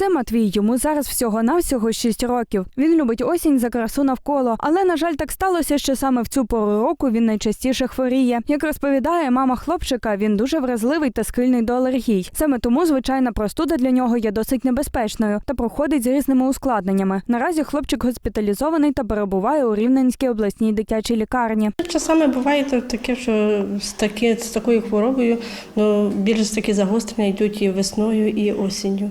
Це Матвій. Йому зараз всього навсього 6 років. Він любить осінь за красу навколо. Але на жаль, так сталося, що саме в цю пору року він найчастіше хворіє. Як розповідає мама хлопчика, він дуже вразливий та схильний до алергій. Саме тому звичайна простуда для нього є досить небезпечною та проходить з різними ускладненнями. Наразі хлопчик госпіталізований та перебуває у Рівненській обласній дитячій лікарні. Часами буває таке, що з, такі, з такою хворобою ну, більш такі загострення йдуть і весною, і осінню.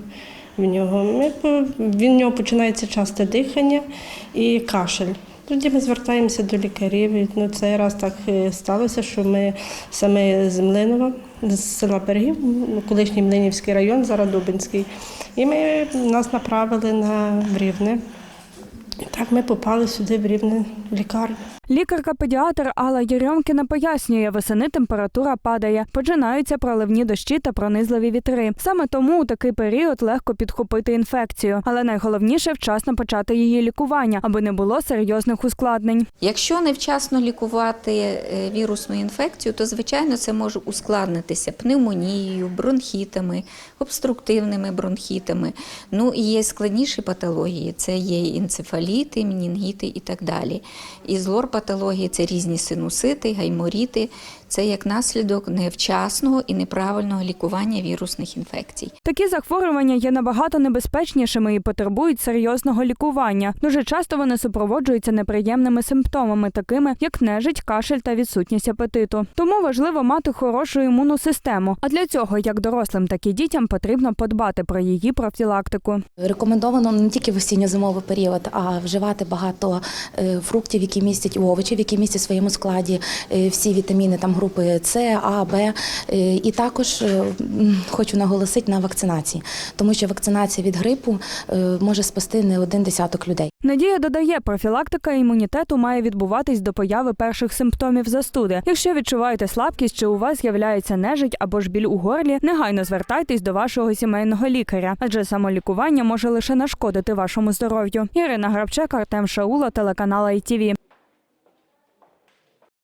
В нього Ми, в нього починається часте дихання і кашель. Тоді ми звертаємося до лікарів. Ну, цей раз так е, сталося, що ми саме з Млинова, з села Пергів, ну, колишній Млинівський район, зараз Дубинський. І ми, нас направили на Рівне. І так ми попали сюди в Рівне в лікарню. Лікарка-педіатр Алла Єрьомкіна пояснює, весени температура падає, починаються проливні дощі та пронизливі вітри. Саме тому у такий період легко підхопити інфекцію, але найголовніше вчасно почати її лікування, аби не було серйозних ускладнень. Якщо невчасно лікувати е, вірусну інфекцію, то звичайно це може ускладнитися пневмонією, бронхітами, обструктивними бронхітами. Ну і є складніші патології, це є інцефаліти, менінгіти і так далі. І злор-патології це різні синусити, гайморіти. Це як наслідок невчасного і неправильного лікування вірусних інфекцій. Такі захворювання є набагато небезпечнішими і потребують серйозного лікування. Дуже часто вони супроводжуються неприємними симптомами, такими як нежить, кашель та відсутність апетиту. Тому важливо мати хорошу імунну систему. А для цього як дорослим, так і дітям потрібно подбати про її профілактику. Рекомендовано не тільки в осінньо-зимовий період, а вживати багато е, фруктів, які містять і овочів, які містять в своєму складі е, всі вітаміни там групи С, А, Б. Е, І також е, хочу наголосити на вакцинації, тому що вакцинація від грипу е, може спасти не один десяток людей. Надія додає, профілактика імунітету має відбуватись до появи перших симптомів застуди. Якщо відчуваєте слабкість чи у вас з'являється нежить або ж біль у горлі, негайно звертайтесь до вашого сімейного лікаря, адже самолікування може лише нашкодити вашому здоров'ю. Ірина Грабчек, Артем Шаула, телеканал ITV.